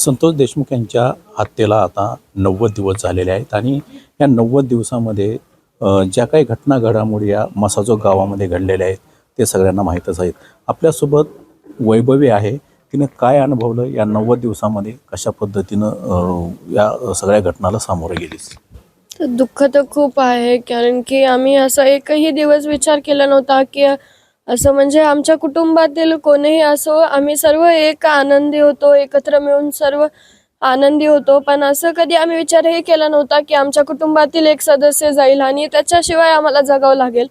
संतोष देशमुख यांच्या हत्येला आता नव्वद दिवस झालेले आहेत आणि या नव्वद दिवसामध्ये ज्या काही घटना घडामोडी या मसाजो गावामध्ये घडलेल्या आहेत ते सगळ्यांना माहीतच आहेत. आपल्यासोबत वैभवी आहे. तिने काय अनुभवलं? या नव्वद दिवसामध्ये कशा पद्धतीनं या सगळ्या घटनाला सामोरे गेलीस? दुःख तर खूप आहे कारण की आम्ही असा एकही दिवस विचार केला नव्हता की असं म्हणजे आमच्या कुटुंबातील कोणीही असो आम्ही सर्व एक आनंदी होतो एकत्र मिळून सर्व आनंदी होतो. पण असं कधी आम्ही विचारही केला नव्हता की आमच्या कुटुंबातील एक सदस्य जाईल आणि त्याच्याशिवाय आम्हाला जगावं लागेल.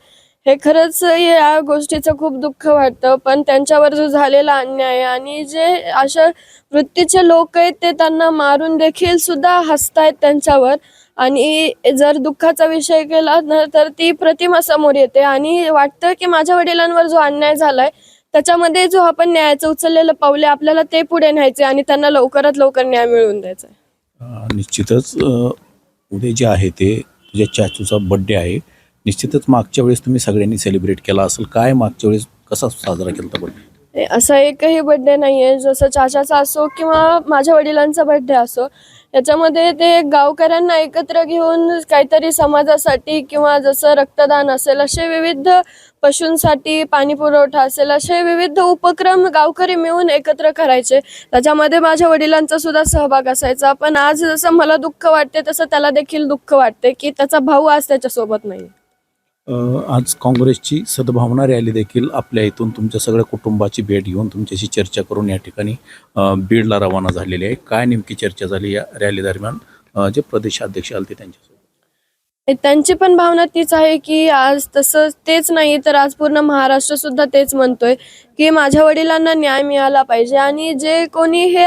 हे खरंच या गोष्टीचं खूप दुःख वाटतं. पण त्यांच्यावर जो झालेला अन्याय आणि जे अशा वृत्तीचे लोक आहेत ते त्यांना मारून देखील सुद्धा हसतायत त्यांच्यावर. आणि जर दुःखाचा विषय केला ना तर ती प्रतिमा समोर येते. आणि वाटतं की माझ्या वडिलांवर जो अन्याय झालाय त्याच्यामध्ये जो आपण न्यायाचं उचललेलं पावले आपल्याला ते पुढे न्यायचे आणि त्यांना लवकरात लवकर न्याय मिळवून द्यायचा आहे. निश्चितच उद्या जे आहे ते तुझ्या चाचूचा बड्डे आहे. निश्चितच मागच्या वेळेस तुम्ही सगळ्यांनी सेलिब्रेट केला असेल. काय मागच्या वेळेस कसा साजरा केला होता बड्डे असा एकही बर्थडे नाही आहे जसं चाचाचा असो किंवा माझ्या वडिलांचा बर्थडे असो याच्यामध्ये ते गावकऱ्यांना एकत्र घेऊन काहीतरी समाजासाठी किंवा जसं रक्तदान असेल असे विविध पशूंसाठी पाणी पुरवठा असेल असे विविध उपक्रम गावकरी मिळून एकत्र करायचे. त्याच्यामध्ये माझ्या वडिलांचा सुद्धा सहभाग असायचा. पण आज जसं मला दुःख वाटते तसं त्याला देखील दुःख वाटते की त्याचा भाऊ आज त्याच्यासोबत नाही आज काँग्रेसची सद्भावना रॅली देखील आपल्या इथून तुमच्या सगळ्या कुटुंबाची भेट घेऊन तुमच्याशी चर्चा करून या ठिकाणी बीडला रवाना झालेली आहे. काय नेमकी चर्चा झाली या रॅली दरम्यान? जे प्रदेशाध्यक्ष आले त्यांच्यासोबत. त्यांची पण भावना तीच आहे की आज तसं तेच नाही तर आज पूर्ण महाराष्ट्र सुद्धा तेच म्हणतोय की माझ्या वडिलांना न्याय मिळाला पाहिजे. आणि जे कोणी हे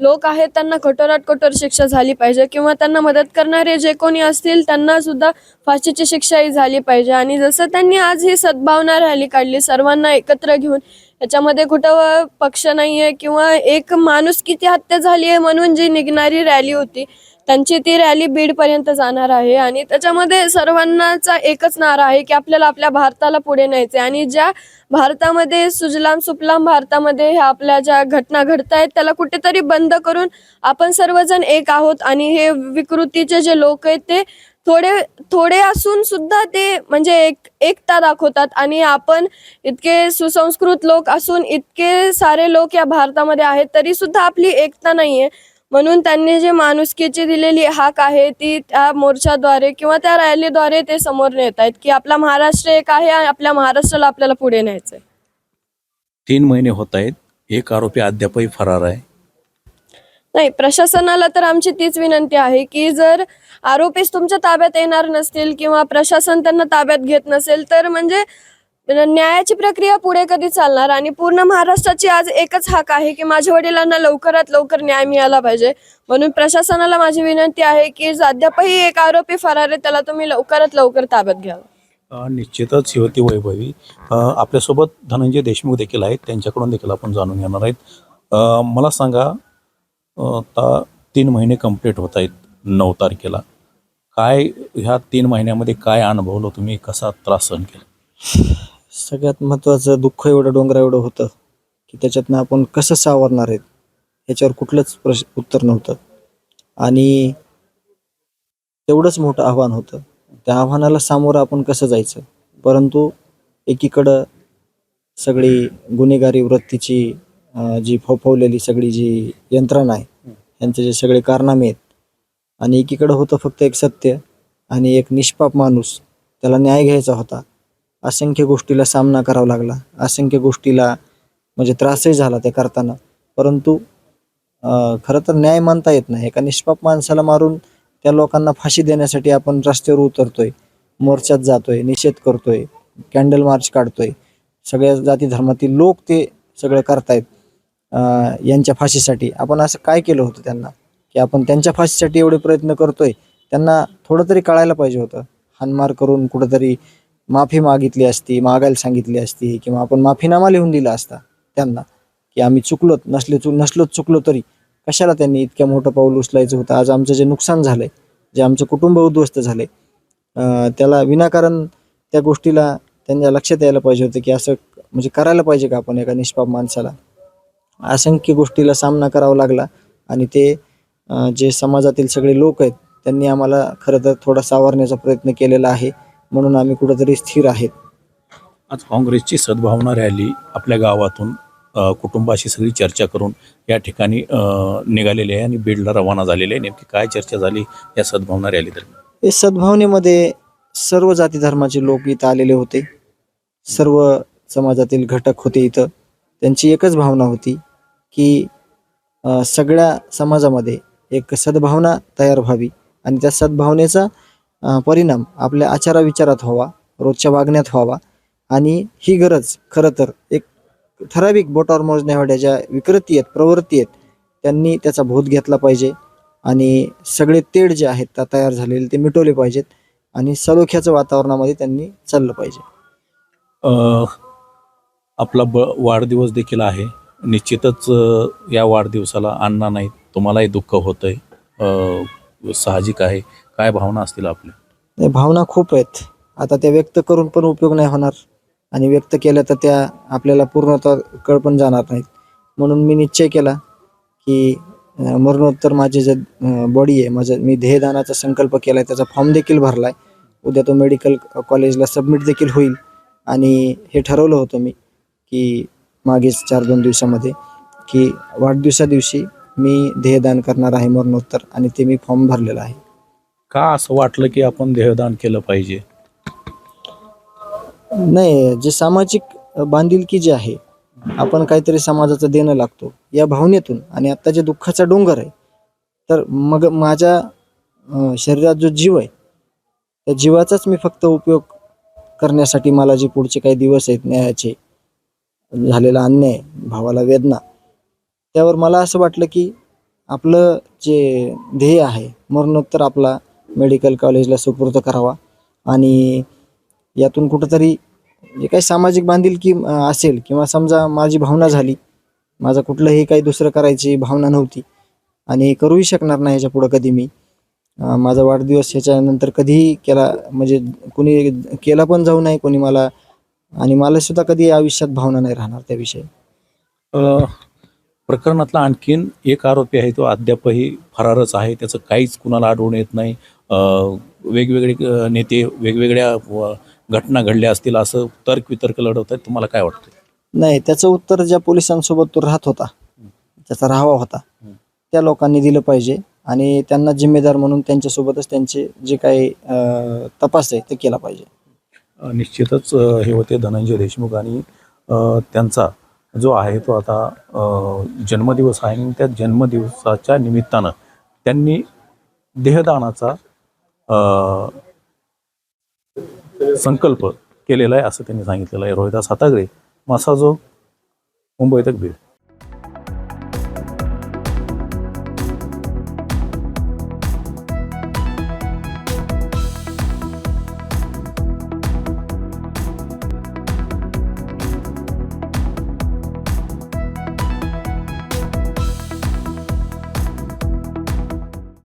लोक आहेत त्यांना कठोरात कठोर शिक्षा झाली पाहिजे किंवा त्यांना मदत करणारे जे कोणी असतील त्यांना सुद्धा फाशीची शिक्षाही झाली पाहिजे. आणि जसं त्यांनी आज ही सद्भावना रॅली काढली सर्वांना एकत्र घेऊन याच्यामध्ये कुठं पक्ष नाही आहे किंवा एक माणूस किती हत्या झाली आहे म्हणून जी निघणारी रॅली होती त्यांची ती रॅली बीडपर्यंत जाणार आहे. आणि त्याच्यामध्ये सर्वांनाचा एकच नारा आहे की आपल्याला आपल्या भारताला पुढे न्यायचे आणि ज्या भारतामध्ये सुजलाम सुफलाम भारतामध्ये ह्या आपल्या ज्या घटना घडत आहेत त्याला कुठेतरी बंद करून आपण सर्वजण एक आहोत. आणि हे विकृतीचे जे लोक आहेत ते थोडे थोडे असून सुद्धा ते म्हणजे एक एकता दाखवतात. आणि आपण इतके सुसंस्कृत लोक असून इतके सारे लोक या भारतामध्ये आहेत तरी सुद्धा आपली एकता नाहीये. म्हणून त्यांनी जे माणुसकीची दिलेली हाक आहे ती त्या मोर्चाद्वारे किंवा त्या रॅलीद्वारे ते समोर नेत आहेत की आपला महाराष्ट्र एक आहे आणि आपल्या महाराष्ट्राला आपल्याला पुढे न्यायचंय. तीन महिने होत आहेत एक आरोपी अद्यापही फरार आहे. नाही प्रशासनाला तर आमची तीच विनंती आहे की जर आरोपीच तुमच्या ताब्यात येणार नसतील किंवा प्रशासन त्यांना ताब्यात घेत नसेल तर म्हणजे म्हणजे न्यायाची प्रक्रिया पुढे कधी चालणार? आणि पूर्ण महाराष्ट्राची आज एकच हाक आहे की माझ्या वडिलांना लवकरात लवकर न्याय मिळाला पाहिजे. म्हणून प्रशासनाला माझी विनंती आहे की अद्यापही एक आरोपी फरार आहे त्याला तुम्ही लवकरात लवकर ताब्यात घ्यावं निश्चितच युवती वैभवी. आपल्यासोबत धनंजय देशमुख देखील आहेत त्यांच्याकडून देखील आपण जाणून घेणार आहेत. मला सांगा आता तीन महिने कंप्लीट होत आहेत नऊ तारखेला. काय ह्या तीन महिन्यामध्ये काय अनुभवलं तुम्ही? कसा त्रास सहन केला? सगळ्यात महत्त्वाचं दुःख एवढं डोंगरा एवढं होतं की त्याच्यातनं आपण कसं सावरणार आहेत ह्याच्यावर कुठलंच प्रश उत्तर नव्हतं. आणि तेवढंच मोठं आव्हान होतं. त्या आव्हानाला सामोरं आपण कसं जायचं? परंतु एकीकडं सगळी गुन्हेगारी वृत्तीची जी फोफवलेली सगळी जी यंत्रणा आहे यांचे जे सगळे कारनामे आहेत आणि एकीकडं होतं फक्त एक सत्य आणि एक निष्पाप माणूस त्याला न्याय घ्यायचा होता. असंख्य गोष्टीला सामना करावा लागला. असंख्य गोष्टीला म्हणजे त्रासही झाला ते करताना. परंतु खरं तर न्याय मानता येत नाही. एका निष्पाप माणसाला मारून त्या लोकांना फाशी देण्यासाठी आपण रस्त्यावर उतरतोय मोर्चात जातोय निषेध करतोय कॅन्डल मार्च काढतोय. सगळ्या जाती धर्मातील लोक ते सगळं करतायत यांच्या फाशीसाठी. आपण असं काय केलं होतं त्यांना? की आपण त्यांच्या फाशीसाठी एवढे प्रयत्न करतोय त्यांना थोडं तरी कळायला पाहिजे होतं. हानमार करून कुठंतरी माफी मागितली असती मागायला सांगितली असती किंवा आपण माफीनामा लिहून दिला असता त्यांना की आम्ही चुकलोत नसले चु नसलोच चुकलो तरी कशाला त्यांनी इतक्या मोठं पाऊल उचलायचं होतं? आज आमचं जे नुकसान झालंय जे आमचं कुटुंब उद्ध्वस्त झाले त्याला विनाकारण त्या गोष्टीला त्यांच्या लक्षात यायला पाहिजे होतं की असं म्हणजे करायला पाहिजे का आपण एका निष्पाप माणसाला? असंख्य गोष्टीला सामना करावा लागला आणि ते जे समाजातील सगळे लोक आहेत त्यांनी आम्हाला खरं तर थोडा सावरण्याचा प्रयत्न केलेला आहे. म्हणून आम्ही कुठंतरी स्थिर आहेत. आज काँग्रेसची सद्भावना रॅली आपल्या गावातून कुटुंबाशी सगळी चर्चा करून या ठिकाणी निघालेली आहे आणि बीडला रवाना झालेली आहे. नेमकी काय चर्चा झाली या सद्भावना रॅली दरम्यान हे सद्भावनेमध्ये सर्व जाती धर्माचे लोक इथं आलेले होते. सर्व समाजातील घटक होते इथं. त्यांची एकच भावना होती की सगळ्या समाजामध्ये एक सद्भावना तयार व्हावी आणि त्या सद्भावनेचा परिणाम आपल्या आचाराविचारात व्हावा रोजच्या वागण्यात व्हावा. आणि ही गरज खरं तर एक ठराविक बोटावर मोजण्यावाड्या ज्या विकृती आहेत प्रवृत्ती आहेत त्यांनी त्याचा बोध घेतला पाहिजे. आणि सगळे तेढ जे आहेत त्या तयार झालेले ते मिटवले पाहिजेत. आणि सलोख्याचं वातावरणामध्ये त्यांनी चाललं पाहिजे. आपला ब वाढदिवस देखील आहे. निश्चितच या वाढदिवसाला अण्णा नाहीत तुम्हालाही दुःख होतं आहे साहजिक आहे. काय भावना असतील आपल्या? नाही, भावना खूप आहेत. आता त्या व्यक्त करून पण उपयोग नाही होणार. आणि व्यक्त केल्या तर त्या आपल्याला पूर्णतः कळ पण जाणार नाहीत. म्हणून मी निश्चय केला की मरणोत्तर माझे जे बॉडी आहे माझं मी ध्येयदानाचा संकल्प केला आहे त्याचा फॉर्म देखील भरला आहे उद्या तो मेडिकल कॉलेजला सबमिट देखील होईल. आणि हे ठरवलं होतं मी की मागेच चार दोन दिवसामध्ये की वाढदिवसा दिवशी मी ध्येयदान करणार आहे मरणोत्तर आणि ते मी फॉर्म भरलेला आहे. का असं वाटलं की आपण देहदान केलं पाहिजे? नाही जे सामाजिक बांधिलकी जी आहे आपण काहीतरी समाजाचं देणं लागतो. या भावनेतून आणि आत्ता जे दुःखाचा डोंगर आहे तर मग माझ्या शरीरात जो जीव आहे त्या जीवाचाच मी फक्त उपयोग करण्यासाठी मला जे पुढचे काही दिवस आहेत न्यायाचे झालेला अन्याय भावाला वेदना त्यावर मला असं वाटलं की आपलं जे ध्येय आहे मरणोत्तर आपला मेडिकल कॉलेजला सुपूर्द करावा. आणि यातून कुठंतरी जे काही सामाजिक बांधिलकी असेल किंवा समजा माझी भावना झाली माझं कुठलंही काही दुसरं करायची भावना नव्हती आणि करूही शकणार नाही ह्याच्या पुढं कधी मी माझा वाढदिवस ह्याच्यानंतर कधीही केला म्हणजे कुणी केला पण जाऊ नये कोणी मला आणि मला सुद्धा कधी आयुष्यात भावना नाही राहणार त्याविषयी प्रकरणातला आणखीन एक आरोपी आहे तो अद्यापही फरारच आहे त्याचं काहीच कुणाला आढळून येत नाही. वेगवेगळे नेते वेगवेगळ्या घटना घडल्या असतील असं तर्क वितर्क लढवत आहेत तुम्हाला काय वाटतं नाही त्याचं उत्तर ज्या पोलिसांसोबत तो राहत होता त्याचा राहावा होता. त्या लोकांनी दिलं पाहिजे आणि त्यांना जिम्मेदार म्हणून त्यांच्यासोबतच त्यांचे जे काही तपास आहे ते केला पाहिजे निश्चितच हे होते धनंजय देशमुख आणि त्यांचा जो आहे तो आता जन्मदिवस आहे आणि त्या जन्मदिवसाच्या निमित्तानं त्यांनी देहदानाचा संकल्प केलेला आहे असं त्यांनी सांगितलेलं आहे. रोहिदास हातागळे मसाजो मुंबई तक बीड